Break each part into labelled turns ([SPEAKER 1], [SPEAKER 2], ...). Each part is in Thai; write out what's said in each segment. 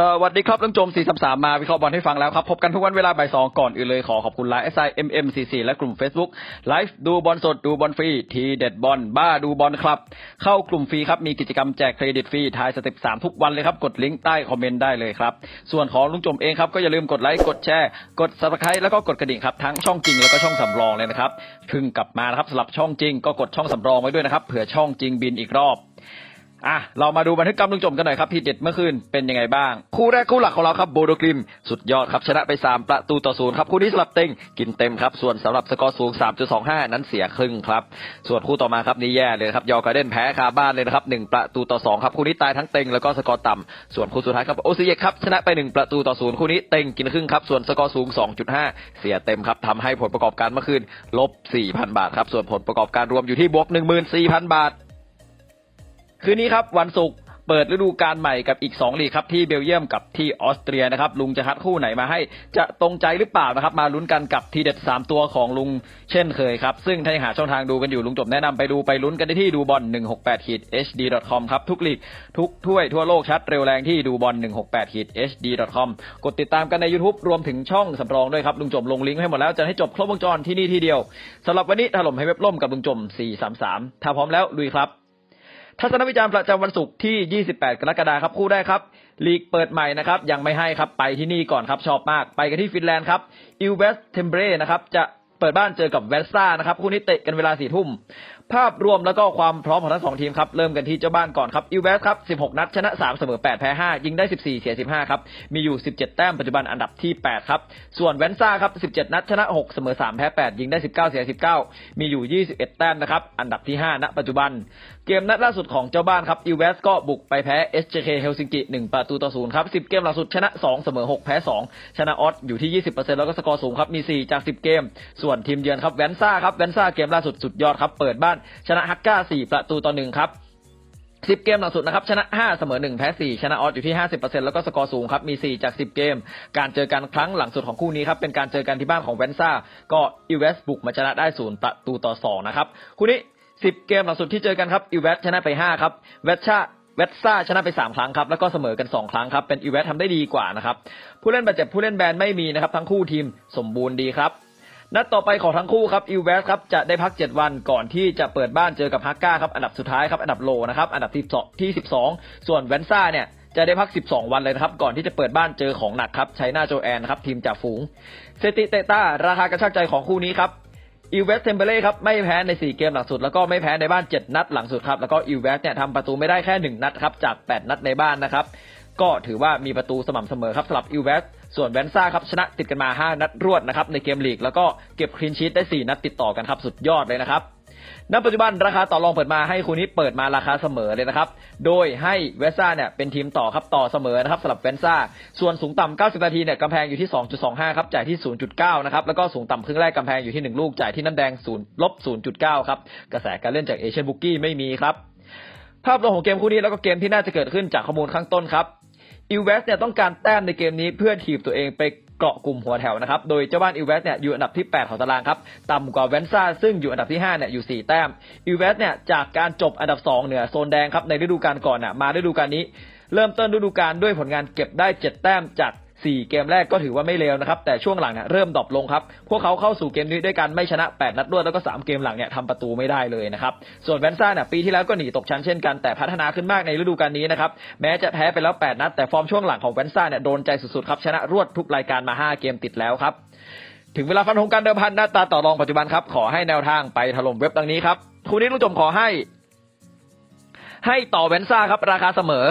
[SPEAKER 1] สวัสดีครับเรื่องโจม433มาวิเคราะห์บอลให้ฟังแล้วครับ พบกันทุกวันเวลาบ่ายสองก่อนอื่นเลยขอขอบคุณไลน์ SI MMCC และกลุ่ม Facebook ไลฟ์ดูบอลสดดูบอลฟรี ทีเด็ดบอลบ้าดูบอลครับ เข้ากลุ่มฟรีครับ มีกิจกรรมแจกเครดิตฟรีทายสเต็ป3ทุกวันเลยครับ กดลิงก์ใต้คอมเมนต์ได้เลยครับ ส่วนของลุงโจมเองครับก็อย่าลืมกดไลค์กดแชร์กด subscribe แล้วก็กดกระดิ่งครับทั้งช่องจริงแล้วก็ช่องสำรองเลยนะครับเพึ่งกลับมานะครับสำหรับช่องจริง ก็กดช่องสำรองไว้ด้วยนะครับเผื่อช่องจริงบินอีกรอบ อะเรามาดูบันทึกกรรมลุงจมกันหน่อยครับที่เด็ดเมื่อคืนเป็นยังไงบ้าง คู่แรกคู่หลักของเราครับโบโดกริม สุดยอดครับชนะไป 3 ประตูต่อศูนย์ครับคู่นี้สลับเต็งกินเต็มครับ ส่วนสำหรับสกอร์สูง 3.25 นั้นเสียครึ่งครับ ส่วนคู่ต่อมาครับนี่แย่เลยครับยอร์การเดนแพ้คาบ้านเลยนะครับ 1 ประตูต่อ 2 ครับ คู่นี้ตายทั้งเต็งแล้วก็สกอร์ต่ำส่วนคู่สุดท้ายครับโอซิเยกครับชนะไป 1 ประตูต่อศูนย์คู่นี้เต็งกินครึ่งครับส่วนสกอร์สูง 2.5 เสียเต็มครับทำให้ผลประกอบการเมื่อคืนลบ4,000 บาทครับส่วนผลประกอบการรวมอยู่ที่บวก14,000 บาท คืนนี้ครับวันศุกร์เปิดฤดูกาลใหม่กับอีก 2 ลีกครับ ที่เบลเยียมกับที่ออสเตรียนะครับ ลุงจะคัดคู่ไหนมาให้ จะตรงใจหรือเปล่านะครับ มาลุ้นกันกับทีเด็ด 3 ตัวของลุงเช่นเคยครับ ซึ่งถ้าหาช่องทางดูกันอยู่ลุงจบแนะนำไปดูไปลุ้นกันได้ที่ดูบอล168 hd com ครับ ทุกลีก ทุกถ้วยทั่วโลกชัดเร็วแรงที่ดูบอล168 hd com กดติดตามกันใน YouTube รวมถึงช่องสำรองด้วยครับลุงจบลงลิงก์ให้หมดแล้วจะให้จบครบวงจรที่นี่ที่เดียวสำหรับวันนี้ถล่มให้เว็บล่มกับลุงจม433ถ้าพร้อมแล้วลุยครับ ทัศนวิจารณ์ประจำวันศุกร์ที่ 28 กรกฎาคมครับคู่ได้ครับ ลีกเปิดใหม่นะครับยังไม่ให้ครับไปที่นี่ก่อนครับชอบมาก ไปกันที่ฟินแลนด์ครับอิลเวสเทมเบรนะครับจะเปิดบ้านเจอกับเวสซ่านะครับคู่นี้เตะกันเวลาสี่ทุ่ม ภาพรวมแล้วก็ความพร้อมของทั้งสองทีมครับ เริ่มกันที่เจ้าบ้านก่อนครับอิลเวสครับ 16 นัดชนะ 3 เสมอ 8 แพ้ 5 ยิงได้ 14 เสีย 15 ครับ มีอยู่ 17 แต้มปัจจุบันอันดับที่ 8 ครับ ส่วนเวนซ่าครับ 17 นัดชนะ 6 เสมอ 3 แพ้ 8 ยิงได้ 19 เสีย 19 มีอยู่ 21 แต้มนะครับ อันดับที่ 5 ณ ปัจจุบัน เกมนัดล่าสุดของเจ้าบ้านครับอิลเวสก็บุกไปแพ้ SJK เฮลซิงกิ 1 ประตูต่อ 0 ครับ 10 เกมล่าสุดชนะ 2 เสมอ 6 แพ้ 2 ชนะออสอยู่ที่ 20%แล้วก็สกอร์สูงครับ มี 4 จาก 10 เกม ส่วนทีมเยือนครับแวนซ่าครับแวนซ่าเกมล่าสุดสุดยอดครับเปิดบ้านชนะฮักก้า4ประตูต่อ1ครับสิบเกมหลังสุดนะครับชนะ5เสมอ1แพ้4ชนะออสอยู่ที่50%แล้วก็สกอร์สูงครับมี4จาก10เกม การเจอกันครั้งหลังสุดของคู่นี้ครับเป็นการเจอกันที่บ้านของเวนซ่าก็อีเวสบุกมาชนะได้ศูนย์ประตูต่อ2นะครับคู่นี้10เกมหลังสุดที่เจอกันครับอีเวสชนะไป5ครับเวสชาเวสซ่าชนะไป 3 ครั้งครับ แล้วก็เสมอกัน 2 ครั้งครับ เป็นอีเวสทำได้ดีกว่านะครับ ผู้เล่นบาดเจ็บผู้เล่นแบนไม่มีนะครับ ทั้งคู่ทีมสมบูรณ์ดีครับ นัดต่อไปของทั้งคู่ครับอิลเวสครับจะได้พัก 7 วันก่อนที่จะเปิดบ้านเจอกับฮักก้าครับอันดับสุดท้ายครับอันดับโลนะครับอันดับที่2ที่12 ส่วนแวนซ่าเนี่ยจะได้พัก 12 วันเลยนะครับ ก่อนที่จะเปิดบ้านเจอของหนักครับไชน่าโจแอนครับทีมจ่าฝูงเซติเตต้าราคากระชากใจของคู่นี้ครับอิลเวสเทมเบเล่ครับไม่แพ้ใน 4 เกมหลังสุด แล้วก็ไม่แพ้ในบ้าน 7 นัดหลังสุดครับแล้วก็อิลเวสเนี่ยทำประตูไม่ได้แค่ 1 นัดครับจาก 8 นัดในบ้านนะครับก็ถือว่ามีประตูสม่ำเสมอครับสำหรับอิลเวส ส่วนแวนซ่าครับชนะติดกันมา 5 นัดรวดนะครับในเกมลีก แล้วก็เก็บคลีนชีตได้ 4 นัดติดต่อกันครับสุดยอดเลยนะครับณปัจจุบันราคาต่อรองเปิดมาให้คู่นี้เปิดมาราคาเสมอเลยนะครับ โดยให้เวสซ่าเนี่ยเป็นทีมต่อครับต่อเสมอนะครับสำหรับเวนซ่า ส่วนสูงต่ำ 90 นาทีเนี่ยกำแพงอยู่ที่ 2.25 ครับจ่ายที่ 0.9 นะครับ แล้วก็สูงต่ำครึ่งแรกกำแพงอยู่ที่ 1 ลูกจ่ายที่น้ำแดง0ลบ 0.9 ครับ กระแสการเล่นจากเอเชียนบุกกี้ไม่มีครับ ภาพรวมของเกมคู่นี้แล้วก็เกมที่น่าจะเกิดขึ้นจากข้อมูลข้างต้นครับ อิวเวสเนี่ยต้องการแต้มในเกมนี้เพื่อถีบตัวเองไปเกาะกลุ่มหัวแถวนะครับ โดยเจ้าบ้านอิวเวสเนี่ยอยู่อันดับที่ 8 ของตารางครับ ต่ำกว่าเวนซ่าซึ่งอยู่อันดับที่ 5 เนี่ยอยู่ 4 แต้ม อิวเวสเนี่ยจากการจบอันดับ 2 เหนือโซนแดงครับในฤดูกาลก่อนน่ะมาฤดูกาลนี้ เริ่มต้นฤดูกาลด้วยผลงานเก็บได้ 7 แต้มจาก 4 เกมแรกก็ถือว่าไม่เลวนะครับ แต่ช่วงหลังเนี่ยเริ่มดรอปลงครับ พวกเขาเข้าสู่เกมนี้ด้วยการไม่ชนะ 8 นัดรวดแล้วก็ 3 เกมหลังเนี่ยทำประตูไม่ได้เลยนะครับ ส่วนแวนซ่าเนี่ยปีที่แล้วก็หนีตกชั้นเช่นกันแต่พัฒนาขึ้นมากในฤดูกาลนี้นะครับ แม้จะแพ้ไปแล้ว 8 นัดแต่ฟอร์มช่วงหลังของแวนซ่าเนี่ยโดนใจสุดๆครับชนะรวดทุกรายการมา 5 เกมติดแล้วครับถึงเวลาฟันธงการเดิมพันหน้าตาต่อรองปัจจุบันครับขอให้แนวทางไปถล่มเว็บดังนี้ครับคู่นี้ลุงจมขอให้ ให้ต่อแวนซ่าครับราคาเสมอ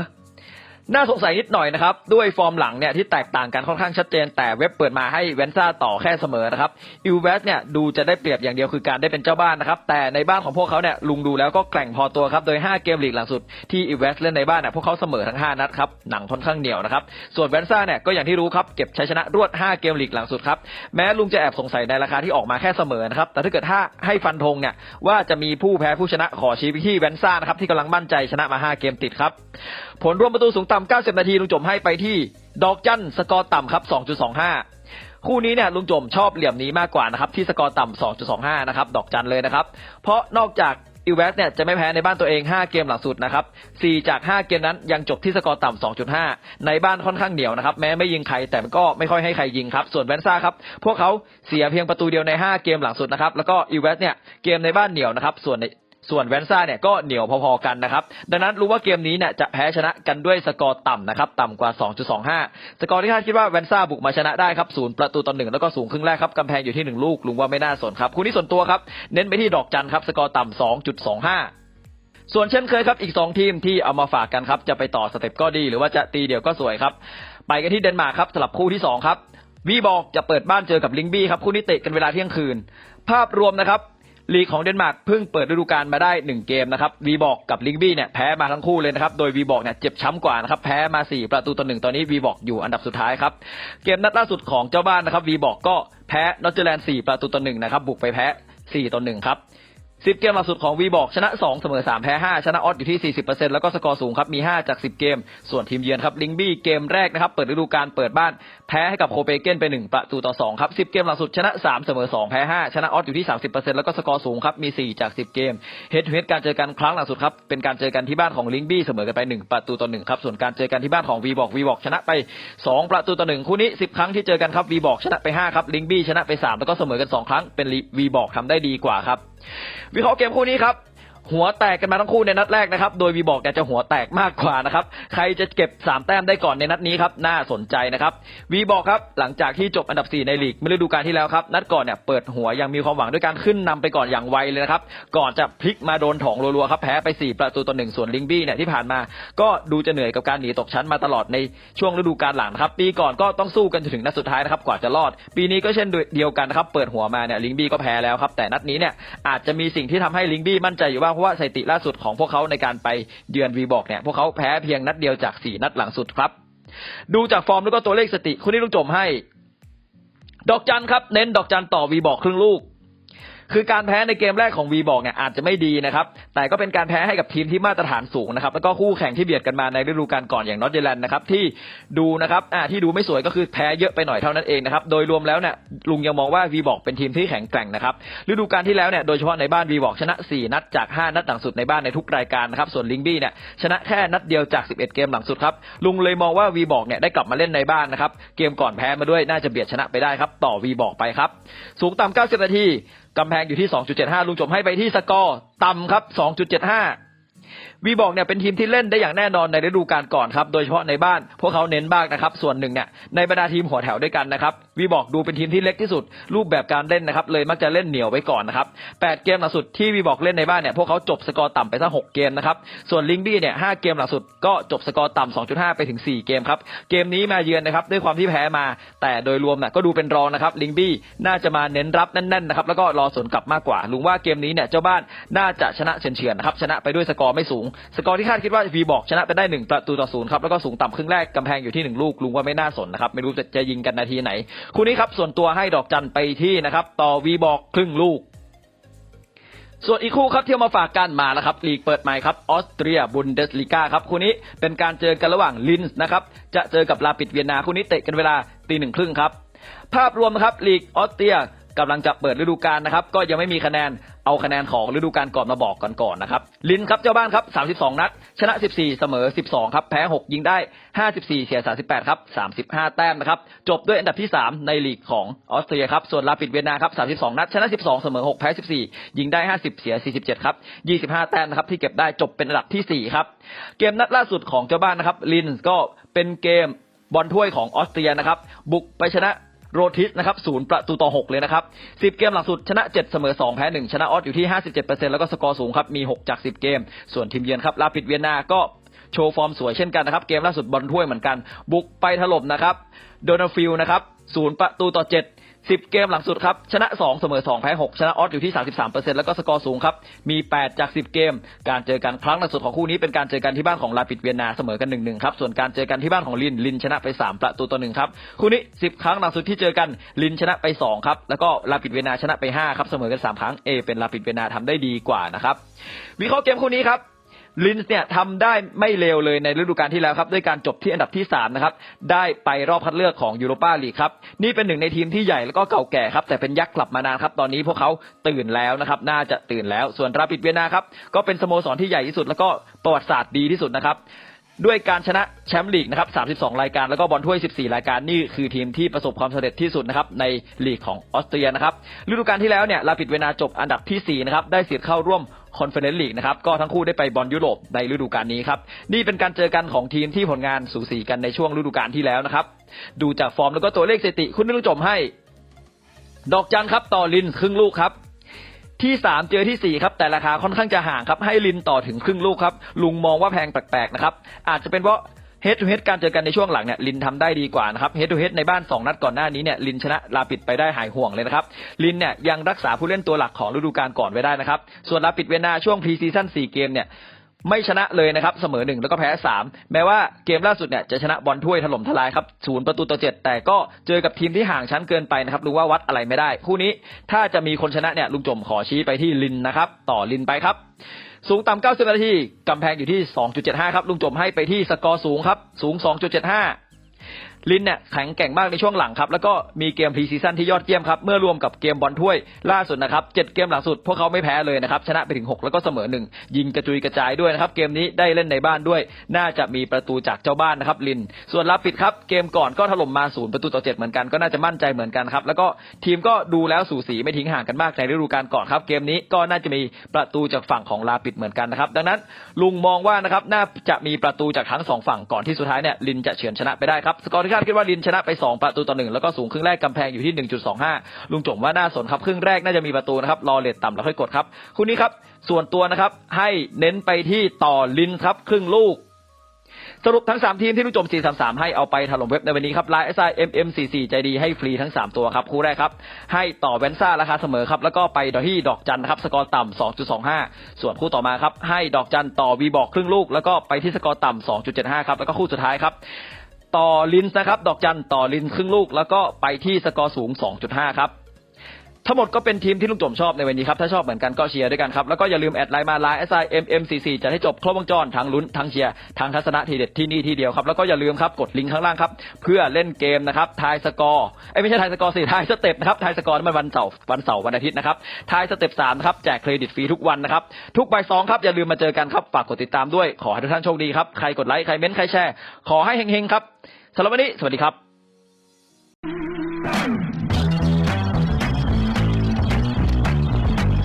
[SPEAKER 1] น่าสงสัยนิดหน่อยนะครับ ด้วยฟอร์มหลังเนี่ยที่แตกต่างกันค่อนข้างชัดเจน แต่เว็บเปิดมาให้เวนซ่าต่อแค่เสมอนะครับอิวเวสเนี่ยดูจะได้เปรียบอย่างเดียวคือการได้เป็นเจ้าบ้านนะครับ แต่ในบ้านของพวกเขาเนี่ยลุงดูแล้วก็แกร่งพอตัวครับ โดย 5 เกมลีกหลังสุดที่อิวเวสเล่นในบ้านเนี่ยพวกเขาเสมอทั้ง 5 นัดครับหนังค่อนข้างเหนียวนะครับส่วนเวนซ่าเนี่ยก็อย่างที่รู้ครับเก็บชัยชนะรวด 5 เกมลีกหลังสุดครับแม้ลุงจะแอบสงสัยในราคาที่ออกมาแค่เสมอนะครับแต่ถ้าเกิดถ้าให้ฟันธงเนี่ยว่าจะมีผู้แพ้ผู้ชนะขอชี้ไปที่เวนซ่านะครับที่กำลังมั่นใจชนะมา 5 เกมติดครับผลรวมประตูสูงต่ำ90 นาทีลุงจมให้ไปที่ ดอกจันสกอร์ต่ำครับ 2.25 คู่นี้เนี่ยลุงจมชอบเหลี่ยมนี้มากกว่านะครับที่สกอร์ต่ำ2.25 นะครับดอกจันเลยนะครับ เพราะนอกจากอีเวสเนี่ยจะไม่แพ้ในบ้านตัวเอง 5 เกมหลังสุดนะครับ 4 จาก 5 เกมนั้นยังจบที่สกอร์ต่ำ 2.5 ในบ้านค่อนข้างเหนียวนะครับ แม้ไม่ยิงใครแต่ก็ไม่ค่อยให้ใครยิงครับ ส่วนแวนซ่าครับ พวกเขาเสียเพียงประตูเดียวใน 5 เกมหลังสุดนะครับ แล้วก็อีเวสเนี่ยเกมในบ้านเหนียวนะครับ ส่วนใน ส่วนแวนซ่าเนี่ยก็เหนียวพอๆกันนะครับ ดังนั้นรู้ว่าเกมนี้เนี่ยจะแพ้ชนะกันด้วยสกอร์ต่ำนะครับต่ำกว่า 2.25 สกอร์ที่คาดคิดว่าแวนซ่าบุกมาชนะได้ครับศูนย์ประตูต่อหนึ่งแล้วก็สูงครึ่งแรกครับกำแพงอยู่ที่หนึ่งลูกลุงว่าไม่น่าสนครับคู่นี้ส่วนตัวครับเน้นไปที่ดอกจันครับสกอร์ต่ำ2.25ส่วนเช่นเคยครับ อีก 2 ทีมที่เอามาฝากกันครับ จะไปต่อสเต็ปก็ดี หรือว่าจะตีเดี่ยวก็สวยครับ ไปกันที่เดนมาร์กครับสลับคู่ที่ 2 ครับวีบอกจะเปิดบ้านเจอกับลิงบี้ครับ คู่นี้เตะกันเวลาเที่ยงคืน ภาพรวมนะครับ ลีกของเดนมาร์กเพิ่งเปิดฤดูกาลมาได้ 1 เกมนะครับวีบอกกับลิงบี้เนี่ยแพ้มาทั้งคู่เลยนะครับ โดยวีบอกเนี่ยเจ็บช้ำกว่านะครับแพ้มา 4 ประตูต่อหนึ่งตอนนี้วีบอกอยู่อันดับสุดท้ายครับ เกมนัดล่าสุดของเจ้าบ้านนะครับวีบอกก็แพ้นอตเจอร์แลนด์4ประตูต่อหนึ่งนะครับบุกไปแพ้4ต่อหนึ่งครับ สิบเกมล่าสุดของวีบอกชนะ2เสมอ3แพ้5ชนะออสอยู่ที่40%แล้วก็สกอร์สูงครับมี5จาก10เกม ส่วนทีมเยือนครับลิงบี้เกมแรกนะครับ เปิดฤดูกาลเปิดบ้านแพ้ให้กับโคเปเกนไป1ประตูต่อ2ครับ10เกมล่าสุดชนะ3เสมอ2แพ้5ชนะออสอยู่ที่30%แล้วก็สกอร์สูงครับมี4จาก10เกมเฮดเฮดการเจอกันครั้งล่าสุดครับเป็นการเจอกันที่บ้านของลิงบี้เสมอกันไป1ประตูต่อ1ครับส่วนการเจอกันที่บ้านของวีบอกวีบอกชนะไป2ประตูต่อ1คู่นี้10ครั้งที่เจอกันครับวีบอกชนะไป5ครับลิงบี้ชนะไป3แล้วก็เสมอกันสองครั้งเป็นวีบอกทำได้ดีกว่าครับ วิเคราะห์เกมคู่นี้ครับ หัวแตกกันมาทั้งคู่ในนัดแรกนะครับ โดยวีบอกเนี่ยจะหัวแตกมากกว่านะครับ ใครจะเก็บ 3 แต้มได้ก่อนในนัดนี้ครับ น่าสนใจนะครับ วีบอกครับ หลังจากที่จบอันดับ 4 ในลีกเมื่อฤดูกาลที่แล้วครับ นัดก่อนเนี่ยเปิดหัวยังมีความหวังด้วยการขึ้นนำไปก่อนอย่างไวเลยนะครับ ก่อนจะพลิกมาโดนถองรัวๆครับ แพ้ไป 4 ประตูต่อหนึ่งส่วนลิงบี้เนี่ยที่ผ่านมา ก็ดูจะเหนื่อยกับการหนีตกชั้นมาตลอดในช่วงฤดูกาลหลังครับ ปีก่อนก็ต้องสู้กันจนถึงนัดสุดท้ายนะครับ กว่าจะรอด ปีนี้ก็เช่นเดียวกันนะครับ เปิดหัวมาเนี่ยลิงบี้ก็แพ้แล้วครับ แต่นัดนี้เนี่ยอาจจะมีสิ่งที่ทำให้ลิงบี้มั่นใจอยู่บ้าเพราะว่าสถิติล่าสุดของพวกเขาในการไปเยือนวีบอกเนี่ยพวกเขาแพ้เพียงนัดเดียวจากสี่นัดหลังสุดครับ ดูจากฟอร์มแล้วก็ตัวเลขสติคุณนี่ลุงจมให้ ดอกจันครับเน้นดอกจันต่อวีบอกครึ่งลูก คือการแพ้ในเกมแรกของวีบอกเนี่ยอาจจะไม่ดีนะครับ แต่ก็เป็นการแพ้ให้กับทีมที่มาตรฐานสูงนะครับ แล้วก็คู่แข่งที่เบียดกันมาในฤดูกาลก่อนอย่างนอตเจแลนด์นะครับที่ดูนะครับอ่าที่ดูไม่สวยก็คือแพ้เยอะไปหน่อยเท่านั้นเองนะครับ โดยรวมแล้วเนี่ยลุงยังมองว่าวีบอกเป็นทีมที่แข็งแกร่งนะครับ ฤดูกาลที่แล้วเนี่ยโดยเฉพาะในบ้านวีบอกชนะ 4 นัดจาก 5 นัดหลังสุดในบ้านในทุกรายการนะครับ ส่วนลิงบี้เนี่ยชนะแค่นัดเดียวจาก 11 เกมหลังสุดครับ ลุงเลยมองว่าวีบอกเนี่ยได้กลับมาเล่นในบ้านนะครับ เกมก่อนแพ้มาด้วยน่าจะเบียดชนะไปได้ครับ ต่อวีบอกไปครับ สูงต่ำ90 นาที กำแพงอยู่ที่ 2.75 ลุงจมให้ไปที่สกอร์ต่ำครับ 2.75 วีบอกเนี่ยเป็นทีมที่เล่นได้อย่างแน่นอนในฤดูกาลก่อนครับ โดยเฉพาะในบ้านพวกเขาเน้นบ้ากนะครับ ส่วนหนึ่งเนี่ยในบรรดาทีมหัวแถวด้วยกันนะครับ วีบอกดูเป็นทีมที่เล็กที่สุด รูปแบบการเล่นนะครับ เลยมักจะเล่นเหนียวไว้ก่อนนะครับ8เกมหลังสุดที่วีบอกเล่นในบ้านเนี่ยพวกเขาจบสกอร์ต่ำไปสัก6เกมนะครับส่วนลิงบี้เนี่ย5เกมหลังสุดก็จบสกอร์ต่ำ2.5ไปถึง4เกมครับเกมนี้มาเยือนนะครับด้วยความที่แพ้มา แต่โดยรวมน่ะก็ดูเป็นรองนะครับลิงบี้น่าจะมาเน้นรับแน่นๆนะครับแล้วก็รอสวนกลับมากกว่าลุงว่าเกมนี้เนี่ยเจ้าบ้านน่าจะชนะเฉือนๆนะครับชนะไปด้วยสกอร์ไม่สูง สกอร์ที่คาดคิดว่าวีบอกชนะไปได้หนึ่งประตูต่อศูนย์ครับแล้วก็สูงต่ำครึ่งแรกกำแพงอยู่ที่หนึ่งลูกลุงว่าไม่น่าสนนะครับไม่รู้จะจะยิงกันนาทีไหนคู่นี้ครับส่วนตัวให้ดอกจันไปที่นะครับ ต่อวีบอกครึ่งลูก ส่วนอีกคู่ครับที่ยวมาฝากกันมาแล้วครับลีกเปิดใหม่ครับออสเตรียบุนเดสลิก้าครับคู่นี้เป็นการเจอกันระหว่างลินส์นะครับจะเจอกับลาปิดเวียนนาคู่นี้เตะกันเวลาตีหนึ่งครึ่งครับภาพรวมนะครับลีกออสเตรีย กำลังจะเปิดฤดูกาลนะครับ ก็ยังไม่มีคะแนนเอาคะแนนของฤดูกาลก่อนมาบอกกันก่อนนะครับ ลินครับเจ้าบ้านครับ 32 นัด ชนะ 14 เสมอ 12 ครับ แพ้ 6 ยิงได้ 54 เสีย 38 ครับ 35 แต้มนะครับ จบด้วยอันดับที่ 3 ในลีกของออสเตรียครับ ส่วนลาปิดเวียนนาครับ 32 นัด ชนะ 12 เสมอ 6 แพ้ 14 ยิงได้ 50 เสีย 47 ครับ 25 แต้มนะครับ ที่เก็บได้จบเป็นอันดับที่ 4 ครับ เกมนัดล่าสุดของเจ้าบ้านนะครับ ลินก็เป็นเกมบอลถ้วยของออสเตรียนะครับ บุกไปชนะ โรทิสนะครับศูนย์ประตูต่อ 6 เลยนะครับ 10 เกมหลังสุดชนะ 7 เสมอ 2 แพ้ 1 ชนะออสอยู่ที่ 57%แล้วก็สกอร์สูงครับ มี 6 จาก 10 เกม ส่วนทีมเยือนครับลาปิดเวียนนาก็โชว์ฟอร์มสวยเช่นกันนะครับ เกมล่าสุดบอลถ้วยเหมือนกัน บุกไปถล่มนะครับโดนาฟิลนะครับศูนย์ประตูต่อ 7 สิบเกมหลังสุดครับ ชนะ2เสมอ2แพ้6ชนะออสอยู่ที่33%แล้วก็สกอร์สูงครับ มี8จาก10เกม การเจอกันครั้งล่าสุดของคู่นี้เป็นการเจอกันที่บ้านของลาปิดเวียนนาเสมอกัน1-1ครับ ส่วนการเจอกันที่บ้านของลินลินชนะไป3ประตูต่อ1ครับคู่นี้10ครั้งหลังสุดที่เจอกันลินชนะไป2ครับแล้วก็ลาปิดเวียนนาชนะไป5ครับเสมอกัน3ครั้งเอเป็นลาปิดเวียนนาทำได้ดีกว่านะครับวิเคราะห์เกมคู่นี้ครับ ลินส์เนี่ยทำได้ไม่เลวเลยในฤดูกาลที่แล้วครับ ด้วยการจบที่อันดับที่ 3 นะครับ ได้ไปรอบคัดเลือกของยูโรปาลีกครับ นี่เป็นหนึ่งในทีมที่ใหญ่แล้วก็เก่าแก่ครับ แต่เป็นยักษ์กลับมานานครับ ตอนนี้พวกเขาตื่นแล้วนะครับ น่าจะตื่นแล้ว ส่วนราปิดเวียนาครับ ก็เป็นสโมสรที่ใหญ่ที่สุด แล้วก็ประวัติศาสตร์ดีที่สุดนะครับด้วยการชนะแชมป์ลีกนะครับ 32 รายการ แล้วก็บอลถ้วย 14 รายการ นี่คือทีมที่ประสบความสำเร็จที่สุดนะครับในลีกของออสเตรียนะครับ ฤดูกาลที่แล้วเนี่ย ลาปิดเวนาจบอันดับทีสี่4 นะครับ ได้สิทธิ์เข้าร่วม คอนเฟอเรนซ์ลีกนะครับก็ทั้งคู่ได้ไปบอลยุโรปในฤดูกาลนี้ครับนี่เป็นการเจอกันของทีมที่ผลงานสูสีกันในช่วงฤดูกาลที่แล้วนะครับดูจากฟอร์มแล้วก็ตัวเลขสถิติคุณนุ่งจมให้ ดอกจันครับต่อลินครึ่งลูกครับที่สามเจอที่สี่ครับแต่ราคาค่อนข้างจะห่างครับให้ลินต่อถึงครึ่งลูกครับลุงมองว่าแพงแปลกๆนะครับอาจจะเป็นเพราะ เฮด o ูเฮดการเจอกันในช่วงหลังเนี่ยลินทำได้ดีกว่านะครับเฮด o ูเฮดในบ้าน 2 นัดก่อนหน้านี้เนี่ยลินชนะลาปิดไปได้หายห่วงเลยนะครับลินเนี่ยยังรักษาผู้เล่นตัวหลักของฤดูกาลก่อนไว้ได้นะครับส่วนลาปิดเวียนนาช่วงพรีซีซั่น4เกมเนี่ยไม่ชนะเลยนะครับเสมอหนึ่งแล้วก็แพ้สามแม้ว่าเกมล่าสุดเนี่ยจะชนะบอลถ้วยถล่มทลายครับศูนย์ประตูต่อเจ็ดแต่ก็เจอกับทีมที่ห่างชั้นเกินไปนะครับรู้ว่าวัดอะไรไม่ได้ คู่นี้ถ้าจะมีคนชนะเนี่ยลุงจมขอชี้ไปที่ลินนะครับ ต่อลินไปครับสูงต่ำ90 นาทีกำแพงอยู่ที่ 2.75 ครับ ลุงจมให้ไปที่สกอร์สูงครับ สูง 2.75 ลินเนี่ยแข็งแกร่งมากในช่วงหลังครับ แล้วก็มีเกมพรีซีซั่นที่ยอดเยี่ยมครับ เมื่อรวมกับเกมบอลถ้วยล่าสุดนะครับเจ็ดเกมหลังสุด พวกเขาไม่แพ้เลยนะครับ ชนะไปถึง 6 แล้วก็เสมอหนึ่งยิงกระจุยกระจายด้วยนะครับ เกมนี้ได้เล่นในบ้านด้วย น่าจะมีประตูจากเจ้าบ้านนะครับลิน ส่วนลาปิดครับ เกมก่อนก็ถล่มมาศูนย์ประตูต่อเจ็ดเหมือนกัน ก็น่าจะมั่นใจเหมือนกันครับ แล้วก็ทีมก็ดูแล้วสูสีไม่ทิ้งห่างกันมากในฤดูกาลก่อนครับ เกมนี้ก็น่าจะมีประตูจากฝั่งของลาปิดเหมือนกันนะครับ ดังนั้นลุงมองว่านะครับน่าจะมีประตูจากทั้งสองฝั่งก่อนที่สุดท้ายเนี่ยลินจะเฉือนชนะไปได้ครับสกอร์ที่าดคิดว่าลินชนะไป 2 ประตูต่อหนึ่งแล้วก็สูงครึ่งแรกกำแพงอยู่ที่ 1.25 ลุงจมว่าน่าสนครับครึ่งแรกน่าจะมีประตูนะครับรอเลทต่ำแล้วค่อยกดครับคู่นี้ครับส่วนตัวนะครับให้เน้นไปที่ต่อลินครับครึ่งลูกสรุปทั้ง 3 ทีมที่ลุงจม 433 ให้เอาไปถล่มเว็บในวันนี้ครับไลน์ SI MM44 ใจดีให้ฟรีทั้ง 3 ตัวครับ คู่แรกครับ ให้ต่อแวนซ่าราคาเสมอครับ แล้วก็ไปดอที่ดอกจันครับ สกอร์ต่ำ 2.25 ส่วนคู่ต่อมาครับ ให้ดอกจันต่อวีบอกครึ่งลูก แล้วก็ไปที่สกอร์ต่ำ 2.75 ครับ แล้วก็คู่สุดท้ายครับ ต่อลินส์นะครับ ดอกจันต่อลินส์ครึ่งลูก แล้วก็ไปที่สกอร์สูง 2.5 ครับ ทั้งหมดก็เป็นทีมที่ลุงจมชอบในวันนี้ครับ ถ้าชอบเหมือนกันก็เชียร์ด้วยกันครับ แล้วก็อย่าลืมแอดไลน์มาไลน์ S I M M C C จะให้จบครบวงจรทั้งลุ้นทั้งเชียร์ทั้งทัศนะทีเด็ดที่นี่ที่เดียวครับ แล้วก็อย่าลืมครับกดลิงก์ข้างล่างครับ เพื่อเล่นเกมนะครับทายสกอร์เอ้ไม่ใช่ทายสกอร์สิทายสเต็ปนะครับทายสกอร์มันวันเสาร์วันเสาร์วันอาทิตย์นะครับทายสเต็ปสามครับแจกเครดิตฟรีทุกวันนะครับทุกบ่ายสองครับอย่าลืมมาเจอกันครับฝากกดติดตามด้วยขอให้ทุกท่านโชคดีครับใครกดไลค์ใครเม้นต์ใครแชร์ขอให้เฮงๆครับสำหรับวันนี้สวัสดีครับ